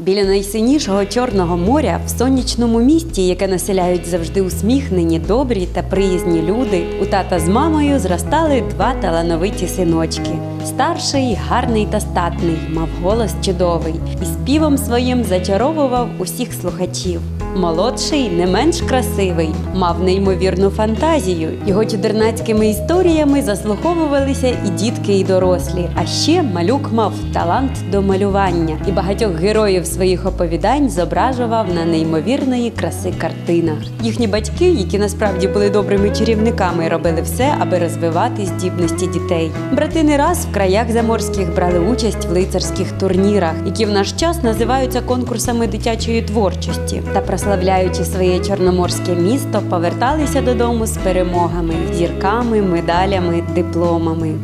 Біля найсинішого чорного моря в сонячному місті, яке населяють завжди усміхнені, добрі та приязні люди, у тата з мамою зростали два талановиті синочки. Старший, гарний та статний, мав голос чудовий і співом своїм зачаровував усіх слухачів. Молодший, не менш красивий, мав неймовірну фантазію. Його чудернацькими історіями заслуховувалися і дітки, і дорослі. А ще малюк мав талант до малювання і багатьох героїв своїх оповідань зображував на неймовірної краси картинах. Їхні батьки, які насправді були добрими чарівниками, робили все, аби розвивати здібності дітей. Брати не раз в краях заморських брали участь в лицарських турнірах, які в наш час називаються конкурсами дитячої творчості, та прославляючи своє чорноморське місто, поверталися додому з перемогами, зірками, медалями, дипломами.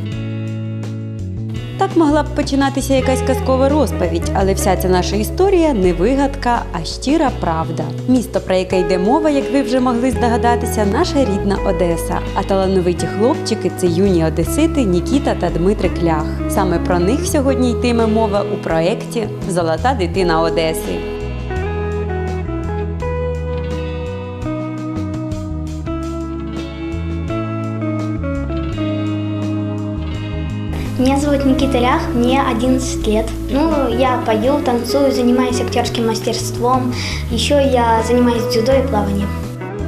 Так могла б починатися якась казкова розповідь, але вся ця наша історія не вигадка, а щира правда. Місто, про яке йде мова, як ви вже могли здогадатися, наша рідна Одеса. А талановиті хлопчики це юні одесити Нікіта та Дмитрик Лях. Саме про них сьогодні йтиме мова у проєкті Золота дитина Одеси. Меня зовут Никита Лях, мне 11 лет. Ну, я пою, танцую, занимаюсь актерским мастерством. Еще я занимаюсь дзюдо и плаванием.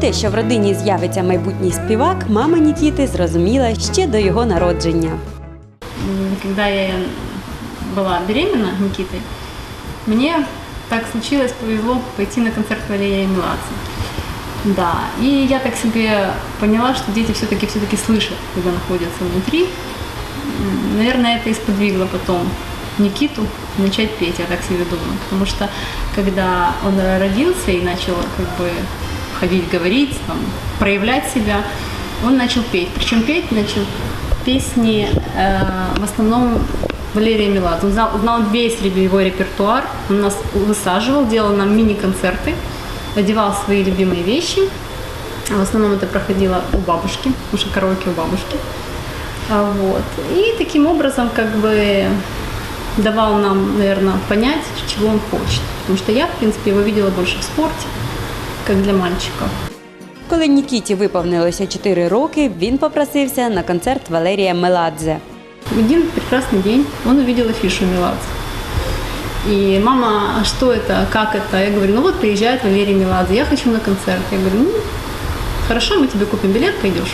Те, що в родині з'явиться майбутній співак, мама Нікіти зрозуміла ще до його народження. Когда я была беременна Никитой, мне так случилось, повезло пойти на концерт Валерия Меладзе. Да, и я так себе поняла, что дети все-таки все-таки слышат, когда находятся внутри. Наверное, это и сподвигло потом Никиту начать петь, я так себе думаю. Потому что когда он родился и начал как бы ходить, говорить, там, проявлять себя, он начал петь. Причем петь начал песни э, в основном Валерия Меладзе. Он знал, знал весь его репертуар, он нас высаживал, делал нам мини-концерты, одевал свои любимые вещи. В основном это проходило у бабушки, потому что караоке у бабушки. А, Вот. И таким образом как бы давал нам, наверное, понять, чего он хочет. Потому что я, в принципе, его видела больше в спорте, как для мальчиков. Коли Нікіті виповнилося 4 роки, він попросився на концерт Валерія Меладзе. В один прекрасный день он увидел афишу Меладзе. И мама, а что это, как это? Я говорю, ну вот приезжает Валерий Меладзе, я хочу на концерт. Я говорю, ну хорошо, мы тебе купим билет, пойдешь.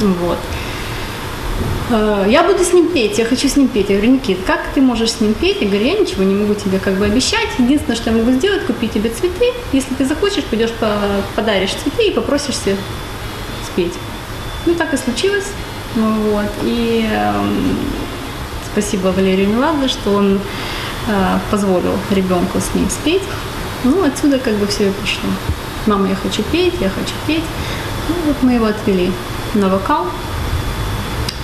Вот. Э, Я буду с ним петь, я хочу с ним петь. Я говорю, Никит, как ты можешь с ним петь? Я говорю, я ничего не могу тебе как бы обещать. Единственное, что я могу сделать, купить тебе цветы. Если ты захочешь, пойдешь по- подаришь цветы и попросишься спеть. Ну, так и случилось. Ну, вот. И эм, спасибо Валерию Меладзе, что он э, позволил ребенку с ним спеть. Ну, отсюда как бы все и пошло. Мама, я хочу петь, я хочу петь. Ну, вот мы его отвели на вокал.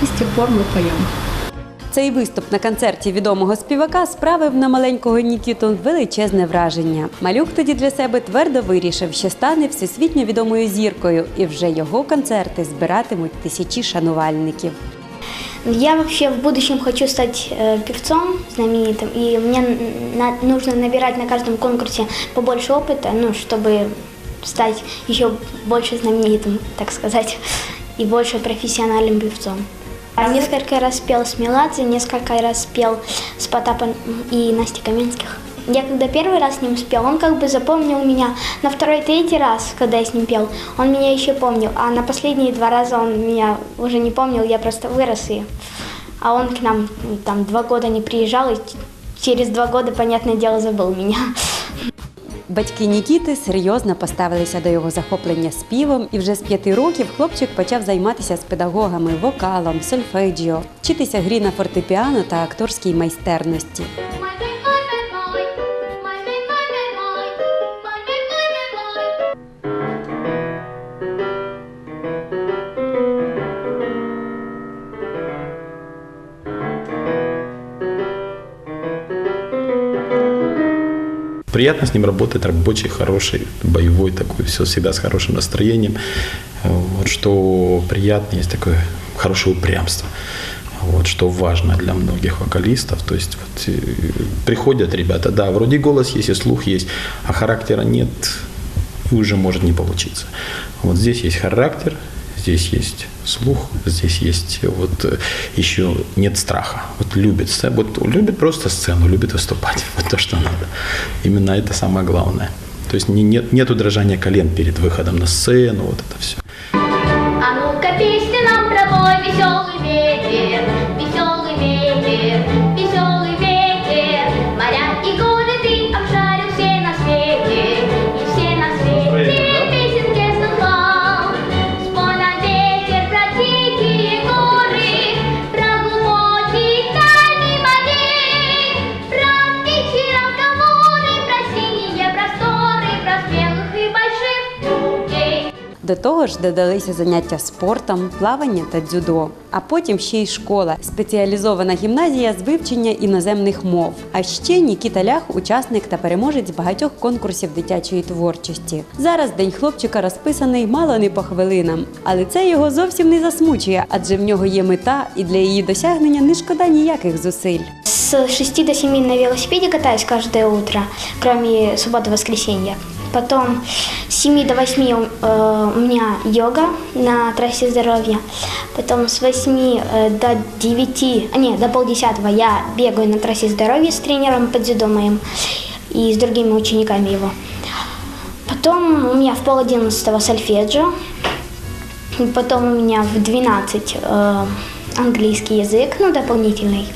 И с тех пор мы поем. Цей виступ на концерті відомого співака справив на маленького Нікіту величезне враження. Малюк тоді для себе твердо вирішив, що стане всесвітньо відомою зіркою, і вже його концерти збиратимуть тисячі шанувальників. Я вообще в будущем хочу стать э, певцом знаменитым, и мне н- на- нужно набирать на каждом конкурсе побольше опыта, ну, чтобы стать еще больше знаменитым, так сказать, и больше профессиональным певцом. Несколько раз пел с Меладзе, несколько раз пел с Потапом и Настей Каменских. Я когда первый раз с ним спел, он как бы запомнил меня. На второй, третий раз, когда я с ним пел, он меня еще помнил. А на последние два раза он меня уже не помнил, я просто вырос и... А он к нам там два года не приезжал, и через два года, понятное дело, забыл меня. Батьки Нікіти серйозно поставилися до його захоплення співом, і вже з п'яти років хлопчик почав займатися з педагогами вокалом, сольфеджіо, вчитися грі на фортепіано та акторській майстерності. Приятно с ним работать, рабочий, хороший, боевой такой, все всегда с хорошим настроением. Вот, что приятно, есть такое хорошее упрямство. вот, что важно для многих вокалистов. То есть вот, э, приходят ребята, да, вроде голос есть и слух есть, а характера нет, и уже может не получиться. Вот здесь есть характер, здесь есть слух, здесь есть э, вот э, еще нет страха. Вот любит, сце- вот любит просто сцену, любит выступать. Вот то, что надо. Именно это самое главное. То есть не, нет, нету дрожания колен перед выходом на сцену, вот это все. До того ж додалися заняття спортом, плавання та дзюдо. А потім ще й школа, спеціалізована гімназія з вивчення іноземних мов. А ще Нікіта Лях, учасник та переможець багатьох конкурсів дитячої творчості. Зараз день хлопчика розписаний мало не по хвилинам, але це його зовсім не засмучує, адже в нього є мета, і для її досягнення не шкода ніяких зусиль. С 6 до 7 на велосипеде катаюсь каждое утро, кроме субботы и воскресенья. Потом с 7 до 8 э, у меня йога на трассе здоровья. Потом с 8 э, до 9, а нет, до полдесятого я бегаю на трассе здоровья с тренером по дзюдо моим и с другими учениками его. Потом у меня в пол одиннадцатого сольфеджио. Потом у меня в 12 э, английский язык, ну, дополнительный.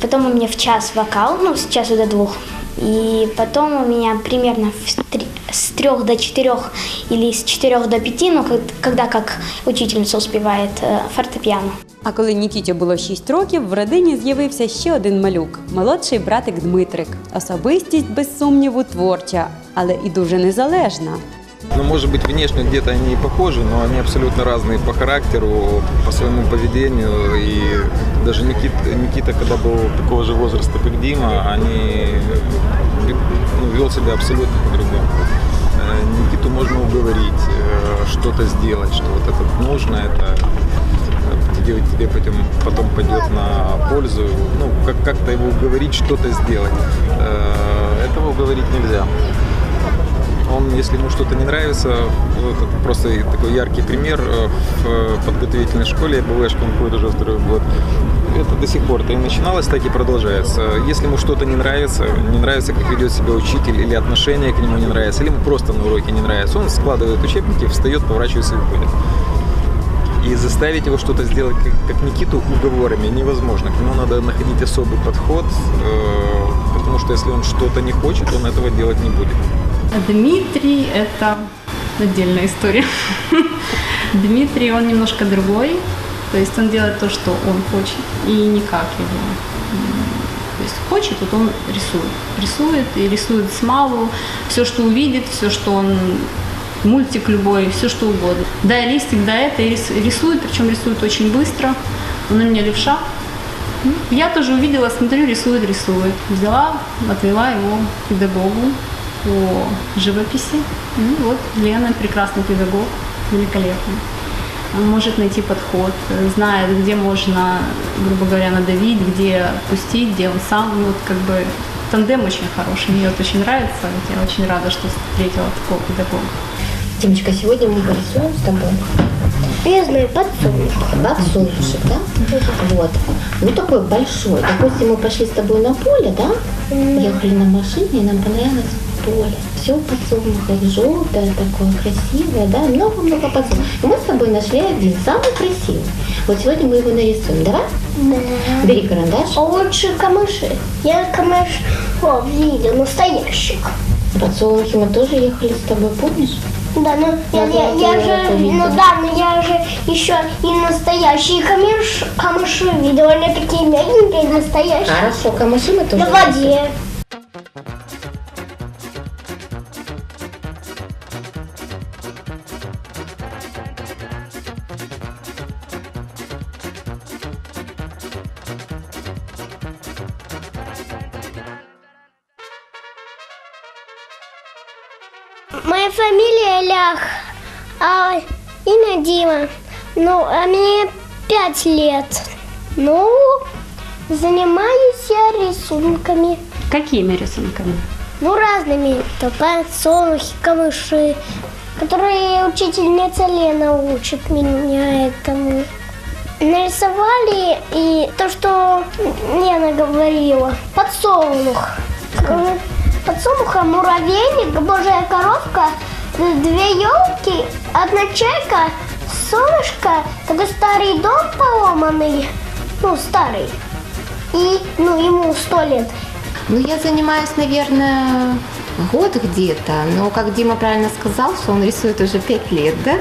Потом у меня в час вокал, ну, с часу до двух. И потом у меня примерно в три- с трех до четырех или с четырех до пяти, ну, как- когда как учительница успевает, э, фортепиано. А коли Нікіті було 6 років, в родині з'явився ще один малюк молодший братик Дмитрик. Особистість, без сумніву, творча, але і дуже незалежна. Ну, может быть, внешне где-то они и похожи, но они абсолютно разные по характеру, по своему поведению. И даже Никит, Никита, когда был такого же возраста, как Дима, они ну, вел себя абсолютно по-другому. Э, Никиту можно уговорить, э, что-то сделать, что вот это нужно, это э, тебе, потом, потом пойдет на пользу. Ну, как, как-то его уговорить, что-то сделать. Этого уговорить нельзя он, если ему что-то не нравится, вот просто такой яркий пример э, в э, подготовительной школе, БВшка, он ходит уже второй год, это до сих пор, это и начиналось, так и продолжается. Если ему что-то не нравится, не нравится, как ведет себя учитель, или отношение к нему не нравится, или ему просто на уроке не нравится, он складывает учебники, встает, поворачивается и уходит. И заставить его что-то сделать, как, как Никиту, уговорами невозможно. К нему надо находить особый подход, э, потому что если он что-то не хочет, он этого делать не будет. Дмитрий – это отдельная история. Дмитрий, он немножко другой, то есть он делает то, что он хочет, и никак его. То есть хочет, вот он рисует. Рисует и рисует с малу, все, что увидит, все, что он мультик любой, все что угодно. Дай листик, дай это, и рис- рисует, причем рисует очень быстро. Он у меня левша. Я тоже увидела, смотрю, рисует, рисует. Взяла, отвела его к педагогу по живописи. Ну вот, Лена прекрасный педагог, великолепный. Он может найти подход, знает, где можно, грубо говоря, надавить, где пустить, где он сам. Ну, вот как бы тандем очень хороший, мне вот очень нравится. Вот Я очень рада, что встретила такого педагога. Димочка, сегодня мы порисуем с тобой Я знаю, подсолнух. подсолнушек, да? Вот. Ну, такой большой. Допустим, мы пошли с тобой на поле, да? Ехали на машине, и нам понравилось поле. Все подсолнухов, желтое такое, красивое, да? Много-много подсолнухов. И мы с тобой нашли один, самый красивый. Вот сегодня мы его нарисуем. Давай? Бери карандаш. Лучше камыши. Я камыш видел, настоящих. Подсолнухи мы тоже ехали с тобой, помнишь? Да, ну я, Я я, я тоже же, это ну видела. да, но я же еще и настоящие камыш, камыши видела, они такие мягенькие, настоящие. Хорошо, камыши мы тоже На воде. Лях, а имя Дима. Ну, а мне пять лет. Ну, занимаюсь я рисунками. Какими рисунками? Ну, разными. То подсолнухи, камыши, которые учительница Лена учит меня этому. Нарисовали и то, что Лена говорила. Подсолнух. Подсолнуха, муравейник, божья коровка, две елки, одна чайка, солнышко, такой старый дом поломанный, ну, старый. И, ну, ему сто лет. Ну, я занимаюсь, наверное, год где-то, но, как Дима правильно сказал, что он рисует уже пять лет, да?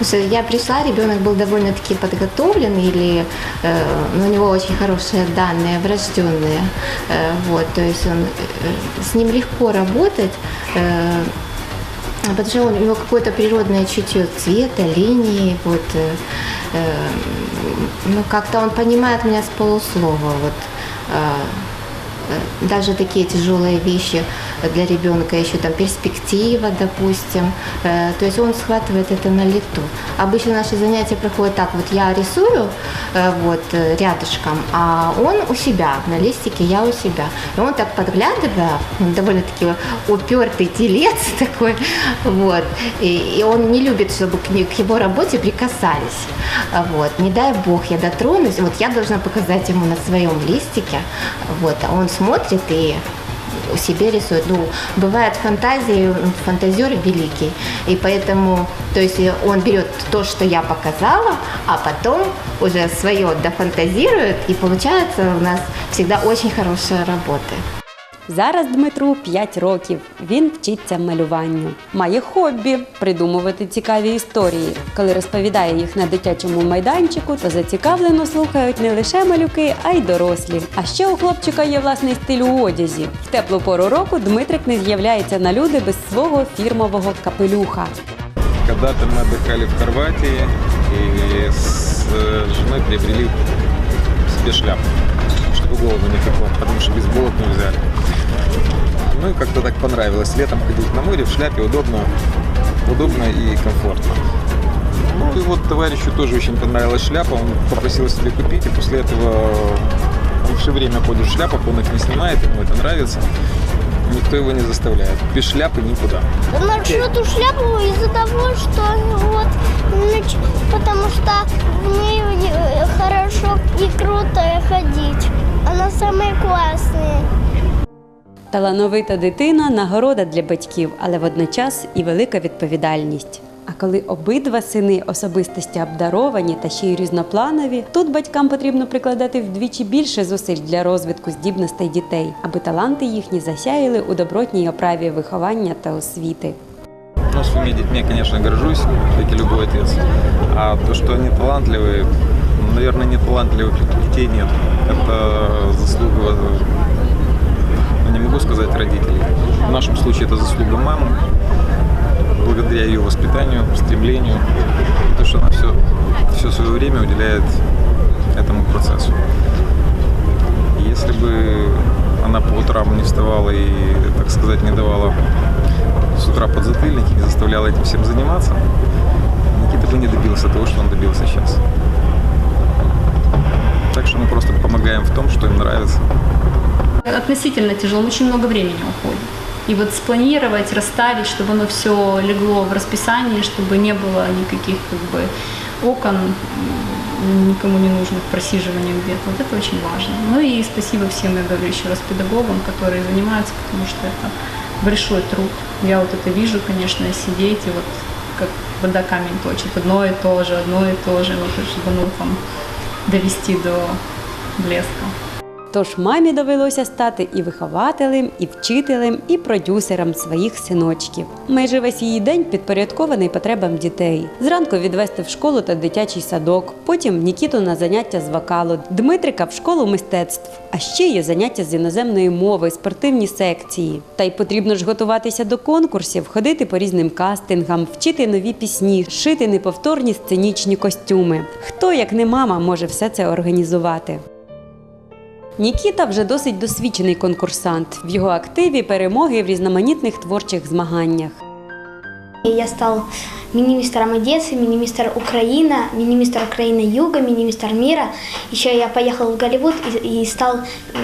Что я пришла, ребенок был довольно-таки подготовлен, или э, ну, у него очень хорошие данные, врожденные, Э, вот, то есть он, э, с ним легко работать, э, Потому что у него какое-то природное чутье цвета, линии, вот, э, э, ну, как-то он понимает меня с полуслова, вот, э, э, даже такие тяжелые вещи для ребенка, еще там перспектива, допустим, э, то есть он схватывает это на лету. Обычно наши занятия проходят так, вот я рисую э, вот э, рядышком, а он у себя, на листике я у себя. И он так подглядывая, он довольно-таки упертый телец такой, вот, и, и он не любит, чтобы к, к его работе прикасались. Вот, не дай бог я дотронусь, вот я должна показать ему на своем листике, вот, а он смотрит и себе рисует. Ну, бывает фантазии, фантазер великий. И поэтому, то есть э, он берет то, что я показала, а потом уже свое дофантазирует, и получается у нас всегда очень хорошие работы. Зараз Дмитру 5 років. Він вчиться малюванню. Має хобі придумувати цікаві історії. Коли розповідає їх на дитячому майданчику, то зацікавлено слухають не лише малюки, а й дорослі. А ще у хлопчика є власний стиль у одязі. В теплу пору року Дмитрик не з'являється на люди без свого фірмового капелюха. Когда-то мы отдыхали в Хорватии и с э, женой приобрели себе шляпу, чтобы голову не пекло, потому что без болот не взяли. Ну и как-то так понравилось. Летом ходить на море в шляпе удобно, удобно и комфортно. Ну и вот товарищу тоже очень понравилась шляпа, он попросил себе купить, и после этого он все время ходит в шляпах, он их не снимает, ему это нравится. Никто его не заставляет. Без шляпы никуда. Ношу эту шляпу из-за того, что вот, потому что в ней э, хорошо и круто ходить. Она самая классная. Талановита дитина нагорода для батьків, але водночас і велика відповідальність. А коли обидва сини особистості обдаровані та ще й різнопланові, тут батькам потрібно прикладати вдвічі більше зусиль для розвитку здібностей дітей, аби таланти їхні засяяли у добротній оправі виховання та освіти. Ну, своими детьми я, конечно, горжусь, как и любой отец. А то, что они талантливые, наверное, не талантливых детей нет. Это заслуга, ну, не могу сказать родителей. В нашем случае это заслуга мамы, благодаря ее воспитанию, стремлению, то, что она все, все свое время уделяет этому процессу. Если бы она по утрам не вставала и, так сказать, не давала с утра подзатыльники, не заставляла этим всем заниматься, Никита бы не добился того, что он добился сейчас. Так что мы просто помогаем в том, что им нравится. Относительно тяжело, очень много времени уходит. И вот спланировать, расставить, чтобы оно все легло в расписании, чтобы не было никаких как бы окон никому не нужных просиживания где-то. Вот это очень важно. Ну и спасибо всем, я говорю еще раз, педагогам, которые занимаются, потому что это большой труд. Я вот это вижу, конечно, сидеть и вот как вода камень точит. Одно и то же, одно и то же, вот, чтобы оно там довести до блеска. Тож мамі довелося стати і вихователем, і вчителем, і продюсером своїх синочків. Майже весь її день підпорядкований потребам дітей. Зранку відвести в школу та дитячий садок, потім Нікіту на заняття з вокалу, Дмитрика в школу мистецтв. А ще є заняття з іноземної мови, спортивні секції. Та й потрібно ж готуватися до конкурсів, ходити по різним кастингам, вчити нові пісні, шити неповторні сценічні костюми. Хто, як не мама, може все це організувати? Нікіта вже досить досвідчений конкурсант. В його активі перемоги в різноманітних творчих змаганнях. И я стал мини-мистером Одессы, мини-мистер Украина, мини-мистер Украины Юга, мини-мистер мира. Еще я поехал в Голливуд и, и стал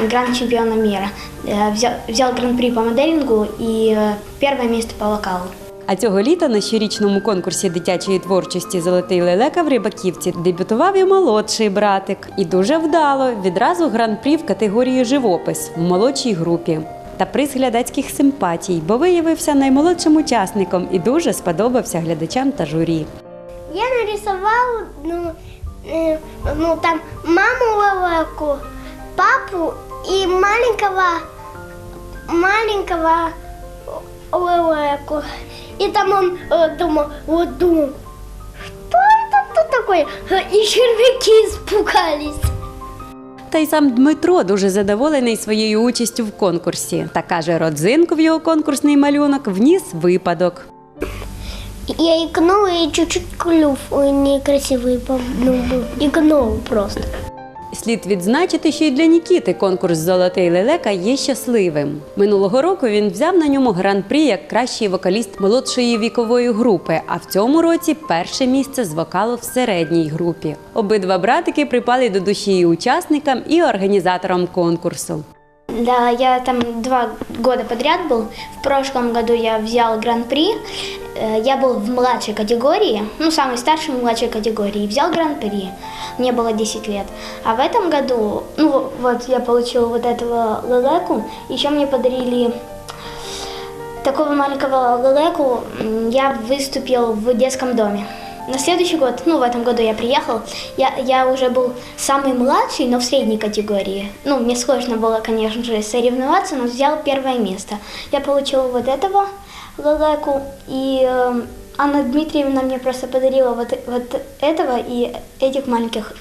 гранд-чемпионом мира. Э, Взял, взял гран-при по моделингу и э, первое место по вокалу. А цього літа на щорічному конкурсі дитячої творчості Золотий лелека в Рибаківці дебютував і молодший братик. І дуже вдало відразу гран-прі в категорії живопис в молодшій групі. Та приз глядацьких симпатій, бо виявився наймолодшим учасником і дуже сподобався глядачам та журі. Я нарисовал, ну, э, ну там маму лелеку, папу и маленького, маленького лелеку. И там он э, думал, вот думал, что это тут такое? И червяки испугались. Та й сам Дмитро дуже задоволений своєю участю в конкурсі. Та каже, родзинку в його конкурсний малюнок вніс випадок. Я икнула и чуть-чуть клюв ой, некрасивый ну, был. Икнул просто. Слід відзначити, що й для Нікіти конкурс Золотий лелека є щасливим. Минулого року він взяв на ньому гран-прі як кращий вокаліст молодшої вікової групи. А в цьому році перше місце з вокалу в середній групі. Обидва братики припали до душі і учасникам, і організаторам конкурсу. Да, я там два года подряд был. В прошлом году я взял гран-при. Э, Я был в младшей категории, ну, самой старшей младшей категории, и взял гран-при. Мне было 10 лет. А в этом году, ну, вот я получила вот этого лелеку. Еще мне подарили такого маленького лелеку. Я выступил в детском доме. На следующий год, ну, в этом году я приехал, я, я уже был самый младший, но в средней категории. Ну, мне сложно было, конечно же, соревноваться, но взял первое место. Я получила вот этого лелеку, и э, Анна Дмитриевна мне просто подарила вот, вот этого и этих маленьких.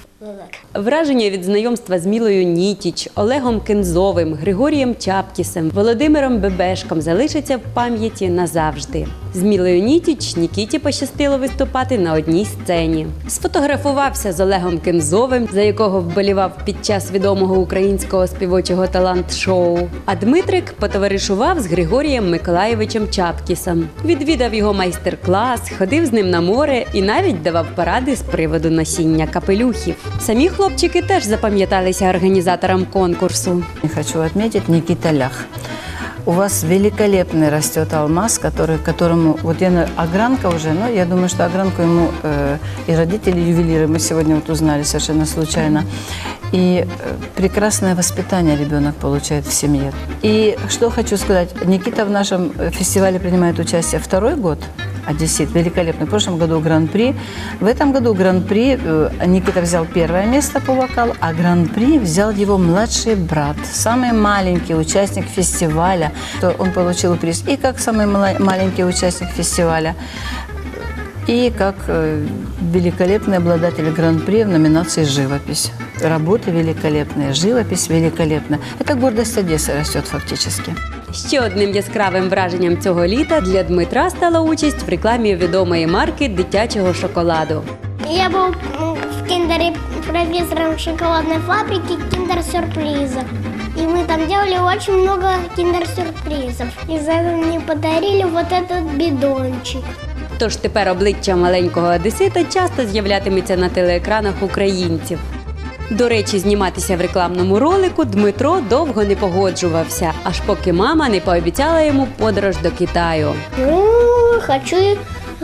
Враження від знайомства з Мілою Нітіч, Олегом Кензовим, Григорієм Чапкісем, Володимиром Бебешком залишаться в пам'яті назавжди. З Мілою Нітіч Нікіті пощастило виступати на одній сцені. Сфотографувався з Олегом Кензовим, за якого вболівав під час відомого українського співочого талант-шоу. А Дмитрик потоваришував з Григорієм Миколаєвичем Чапкісом. Відвідав його майстер-клас, ходив з ним на море і навіть давав поради з приводу носіння капелюхів. Самі хлопчики теж запам'яталися організаторам конкурсу. Я Хочу отметить Никита Лях. У вас великолепный растет алмаз, который, которому, вот я, на- огранка уже, но я думаю, что огранку ему э, и родители ювелиры, мы сегодня вот узнали совершенно случайно. И э, прекрасное воспитание ребенок получает в семье. И что хочу сказать, Никита в нашем э, фестивале принимает участие второй год, Одессит, великолепный. В прошлом году гран-при. В этом году гран-при э, Никита взял первое место по вокалу, а гран-при взял его младший брат, самый маленький участник фестиваля. Он получил приз и как самый маленький участник фестиваля, и как э, великолепный обладатель гран-при в номинации «Живопись». Работы великолепные, живопись великолепная. Это гордость Одессы растет фактически. Ще одним яскравим враженням цього літа для Дмитра стала участь в рекламі відомої марки дитячого шоколаду. Я был м, в киндере профессором шоколадной фабрики киндер-сюрпризов. И мы там делали очень много киндер-сюрпризов. И за это мне подарили вот этот бидончик. Тож тепер обличчя маленького одесита часто з'являтиметься на телеекранах українців. До речі, зніматися в рекламному ролику Дмитро довго не погоджувався, аж поки мама не пообіцяла йому подорож до Китаю. Ну, хочу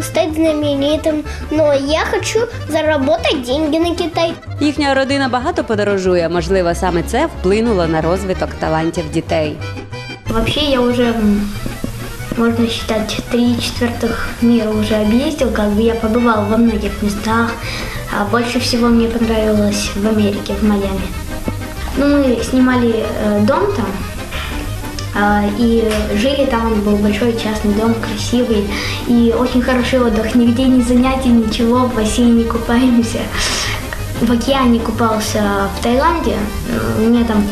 стать знаменитым, но я хочу заработать деньги на Китай. Їхня родина багато подорожує. Можливо, саме це вплинуло на розвиток талантів дітей. Вообще я уже, м, можно считать, три четвертых мира уже объездил, как бы я побывал во многих местах. А больше всего мне понравилось в Америке, в Майами. Ну, мы снимали э, дом там, а, и жили там, он был большой частный дом, красивый, и очень хороший отдых, нигде не занятий, ничего, в бассейне купаемся. В океане купался в Таиланде, у меня там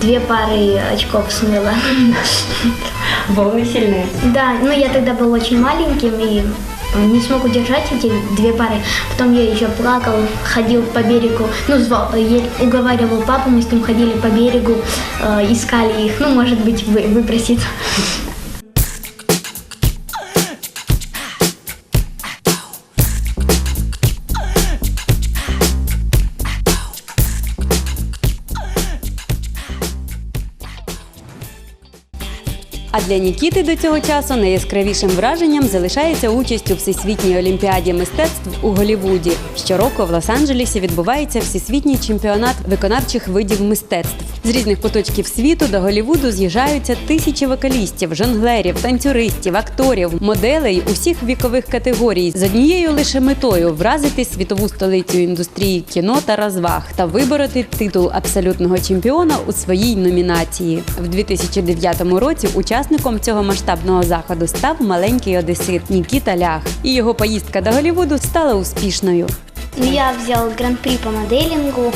две пары очков смыло. Волни сильні. Да, ну я тогда был очень маленьким и не смог удержать эти две пары. Потом я еще плакал, ходил по берегу, ну, звал, я уговаривал папу, мы с ним ходили по берегу, э, искали их, ну, может быть, вы, для Нікіти до цього часу найяскравішим враженням залишається участь у всесвітній олімпіаді мистецтв у Голівуді. Щороку в Лос-Анджелесі відбувається всесвітній чемпіонат виконавчих видів мистецтв. З різних куточків світу до Голлівуду з'їжджаються тисячі вокалістів, жонглерів, танцюристів, акторів, моделей усіх вікових категорій з однією лише метою вразити світову столицю індустрії кіно та розваг та вибороти титул абсолютного чемпіона у своїй номінації. В 2009 році учасником цього масштабного заходу став маленький одесит Нікіта Лях, і його поїздка до Голлівуду стала успішною. Я взял гран-при по моделингу,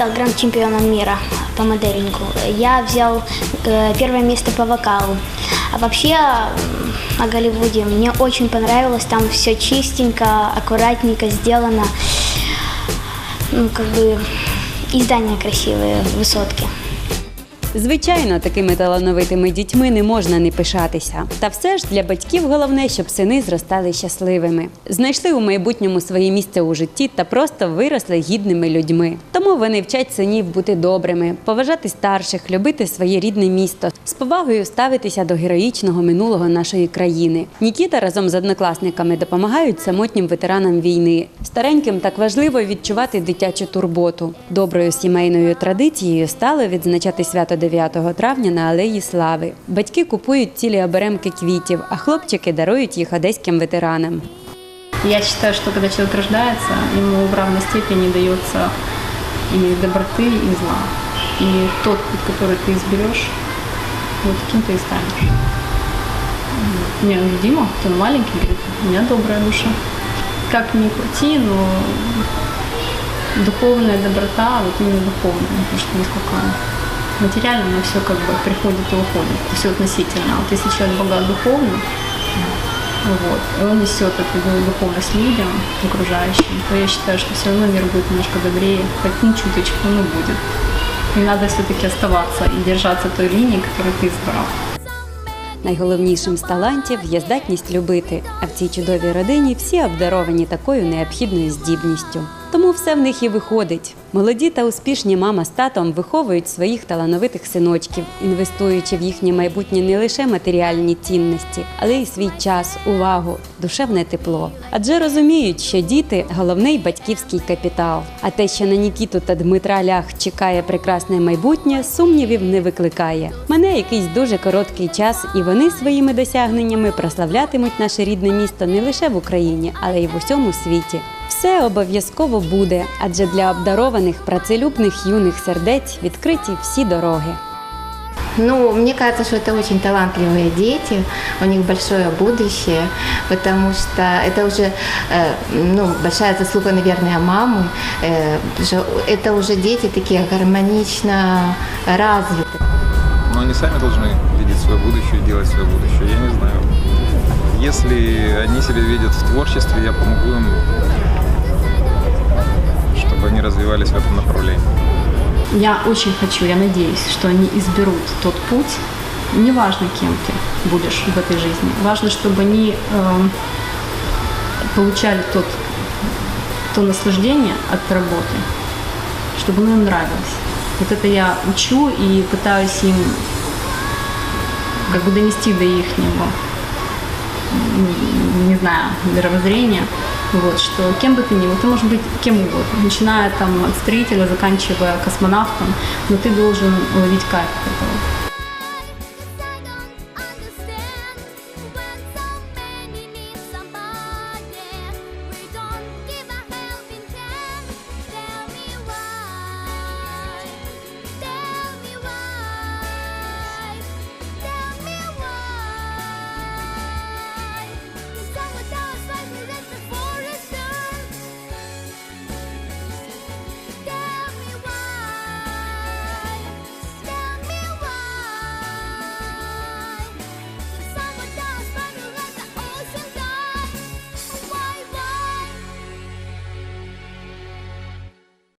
стал гранд-чемпионом мира по моделингу. Я взял э, первое место по вокалу. А вообще о Голливуде мне очень понравилось. Там все чистенько, аккуратненько сделано. Ну, как бы и здания красивые, высотки. Звичайно, такими талановитими дітьми не можна не пишатися. Та все ж для батьків головне, щоб сини зростали щасливими, знайшли у майбутньому своє місце у житті та просто виросли гідними людьми. Тому вони вчать синів бути добрими, поважати старших, любити своє рідне місто, з повагою ставитися до героїчного минулого нашої країни. Нікіта разом з однокласниками допомагають самотнім ветеранам війни. Стареньким так важливо відчувати дитячу турботу. Доброю сімейною традицією стало відзначати свято 9 травня на Алеї Слави. Батьки купують цілі оберемки квітів, а хлопчики дарують їх одеським ветеранам. Я считаю, что когда человек рождается, ему в равной степени дается и доброты, и зла. И тот путь, который ты изберешь, вот таким ты и станешь. Вот. Мне Дима, он маленький, говорит, у меня добрая душа. Как ни крути, но духовная доброта, вот именно духовная, потому что насколько материально, но все как бы приходит и уходит, все относительно. А Вот если человек богат духовно, вот, и он несет эту духовность людям, окружающим, то я считаю, что все равно мир будет немножко добрее, хоть не чуточку, но будет. И надо все-таки оставаться и держаться той линии, которую ты избрал. Найголовнішим з талантів є здатність любити. А в цій чудовій родині всі обдаровані такою необхідною здібністю. Тому все в них і виходить. Молоді та успішні мама з татом виховують своїх талановитих синочків, інвестуючи в їхнє майбутнє не лише матеріальні цінності, але й свій час, увагу, душевне тепло. Адже розуміють, що діти головний батьківський капітал. А те, що на Нікіту та Дмитра Лях чекає прекрасне майбутнє, сумнівів не викликає. Мене якийсь дуже короткий час, і вони своїми досягненнями прославлятимуть наше рідне місто не лише в Україні, але й в усьому світі. Все обов'язково буде, адже для обдарованих працелюбних юних сердець відкриті всі дороги. Ну, мне кажется, что это очень талантливые дети, у них большое будущее, потому что это уже э, ну, большая заслуга, наверное, мамы, э, потому что это уже дети такие гармонично развитые. Но они сами должны видеть свое будущее и делать свое будущее. Я не знаю. Если они себя видят в творчестве, я помогу им, чтобы они развивались в этом направлении. Я очень хочу, я надеюсь, что они изберут тот путь, неважно, кем ты будешь в этой жизни, важно, чтобы они эм, получали тот, то наслаждение от работы, чтобы оно им нравилось. Вот это я учу и пытаюсь им как бы донести до их не знаю, мировоззрения, вот, что кем бы ты ни был, ты можешь быть кем угодно, начиная там от строителя, заканчивая космонавтом, но ты должен ловить кайф от этого.